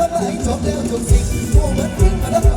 ลดไหลจบแล้วจบสิ่งพวกมันถึงมาแล้ว